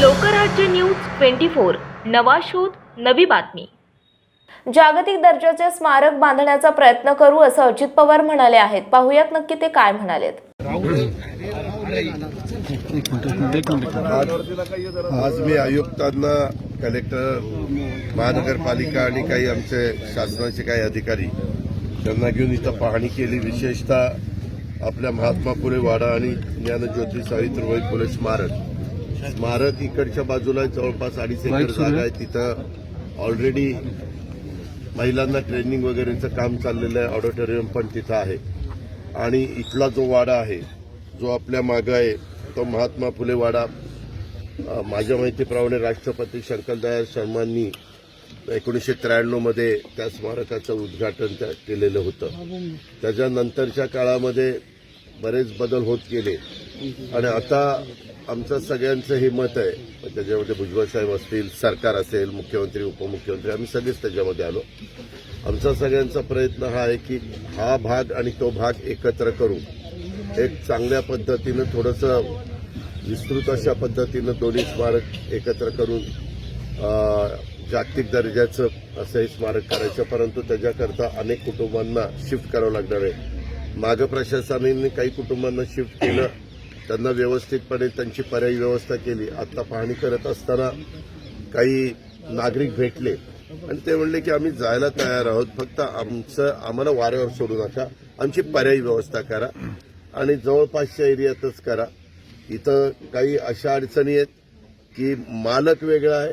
Lokrajya news twenty four. नवा शोध नवी बातमी. जागतिक दर्जाचे स्मारक बांधण्याचा प्रयत्न करू असं अजित पवार म्हणाले आहेत. पाहुयात नक्की ते काय म्हणालेत. आज आज मी आयुक्तांना कलेक्टर महानगरपालिका आणि काही आमचे शासनाचे काही अधिकारी त्यांना घेऊन इथं पाहणी केली. विशेषतः आपल्या महात्मा फुले वाडा आणि ज्ञानज्योती सावित्रीबाई फुले स्मारक. स्मारक इकडच्या बाजूला जवळपास अडीच एकर जागा आहे तिथं. ऑलरेडी महिलांना ट्रेनिंग वगैरेचं काम चाललेलं आहे. ऑडिटोरियम पण तिथं आहे. आणि इथला जो वाडा आहे जो आपल्या मागं आहे तो महात्मा फुले वाडा. माझ्या माहितीप्रमाणे राष्ट्रपती शंकरदयाळ शर्मांनी एकोणीसशे त्र्याण्णवमध्ये त्या स्मारकाचं उद्घाटन त्या केलेलं होतं. त्याच्यानंतरच्या काळामध्ये बरेच बदल होत गेले. आणि आता आमचं सगळ्यांचं हे मत आहे. त्याच्यामध्ये भुजबळ साहेब असतील सरकार असेल मुख्यमंत्री उपमुख्यमंत्री आम्ही सगळेच त्याच्यामध्ये आलो. आमचा सगळ्यांचा प्रयत्न हा आहे की हा भाग आणि तो भाग एकत्र करू एक चांगल्या पद्धतीनं थोडंसं विस्तृत अशा पद्धतीनं दोन्ही स्मारक एकत्र करून जागतिक दर्जाचं असं हे स्मारक करायचं. परंतु त्याच्याकरता अनेक कुटुंबांना शिफ्ट करावं लागणार आहे. मागं प्रशासनाने काही कुटुंबांना शिफ्ट केलं त्यांना व्यवस्थितपणे त्यांची पर्यायी व्यवस्था केली. आता पाहणी करत असताना काही नागरिक भेटले. आणि ते म्हणले की आम्ही जायला तयार आहोत. फक्त आमचं आम्हाला वाऱ्यावर सोडू नका. आमची पर्यायी व्यवस्था करा. आणि जवळपासच्या एरियातच करा. इथं काही अशा अडचणी आहेत की मालक वेगळा आहे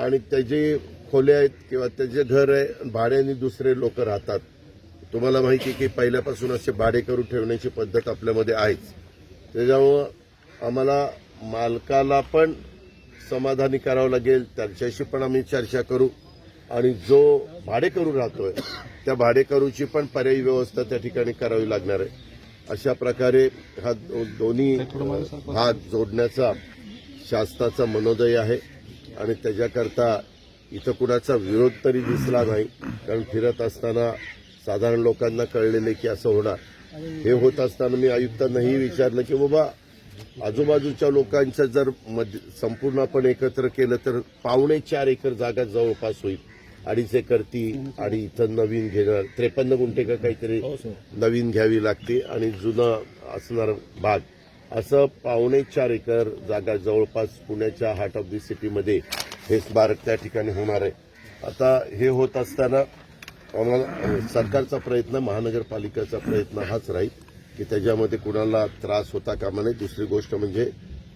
आणि त्याची खोल्या आहेत किंवा त्याचे घर आहे भाड्याने दुसरे लोक राहतात. तुम्हाला माहिती आहे की पहिल्यापासून असे भाडे करून ठेवण्याची पद्धत आपल्यामध्ये आहेच. त्याच्यामुळं आम्हाला मालकाला पण समाधानी करावं लागेल त्यांच्याशी पण आम्ही चर्चा करू. आणि जो भाडेकरू राहतोय त्या भाडेकरूची पण पर्यायी व्यवस्था त्या ठिकाणी करावी लागणार आहे. अशा प्रकारे हा दो- दोन्ही भाग जोडण्याचा शासनाचा मनोदय आहे. आणि त्याच्याकरता इथं कुणाचा विरोध तरी दिसला नाही. कारण फिरत असताना साधारण लोकांना कळलेले की असं होणार. हे होत असताना मी आयुक्तांनाही विचारलं की बाबा आजूबाजूच्या लोकांचं जर संपूर्ण आपण एकत्र केलं तर पावणे चार एकर जागा जवळपास होईल. अडीच एकर ती आणि इथं नवीन घेणार त्रेपन्न गुंठे का काहीतरी नवीन घ्यावी लागते आणि जुनं असणार भाग. असं पावणे चार एकर जागा जवळपास पुण्याच्या हार्ट ऑफ दी सिटीमध्ये हे स्मारक त्या ठिकाणी होणार आहे. आता हे होत असताना आम्हाला सरकारचा प्रयत्न महानगरपालिकेचा प्रयत्न हाच राहील की त्याच्यामध्ये कुणाला त्रास होता कामा नये. दुसरी गोष्ट म्हणजे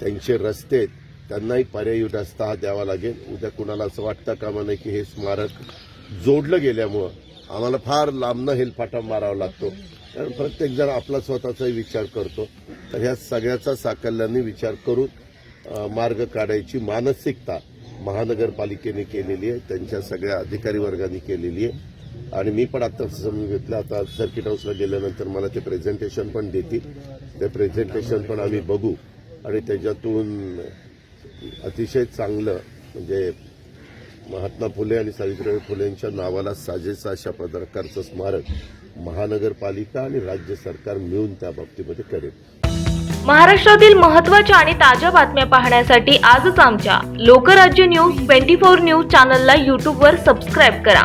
त्यांचे रस्ते त्यांनाही पर्यायी रस्ता हा द्यावा लागेल. उद्या कुणाला असं वाटतं कामा नये की हे स्मारक जोडलं गेल्यामुळं आम्हाला फार लांबनं हेलफाटा मारावा लागतो. कारण प्रत्येक जण आपला स्वतःचाही विचार करतो. तर ह्या सगळ्याचा साकल्याने विचार करून मार्ग काढायची मानसिकता महानगरपालिकेने केलेली आहे. त्यांच्या सगळ्या अधिकारी वर्गाने केलेली आहे. आणि मी पण आता समजून घेतलं आता सर्किट हाऊसला गेल्यानंतर मला ते प्रेझेंटेशन पण देतील. ते प्रेझेंटेशन पण आम्ही बघू. आणि त्याच्यातून अतिशय चांगलं म्हणजे महात्मा फुले आणि सावित्रीबाई फुलेंच्या नावाला साजेसा अशा प्रकारचं स्मारक महानगरपालिका आणि राज्य सरकार मिळून त्या बाबतीमध्ये करेल. महाराष्ट्रातील महत्त्वाच्या आणि ताज्या बातम्या पाहण्यासाठी आजच आमच्या Lokrajya news twenty four news चॅनलला यूट्यूबवर सबस्क्राईब करा.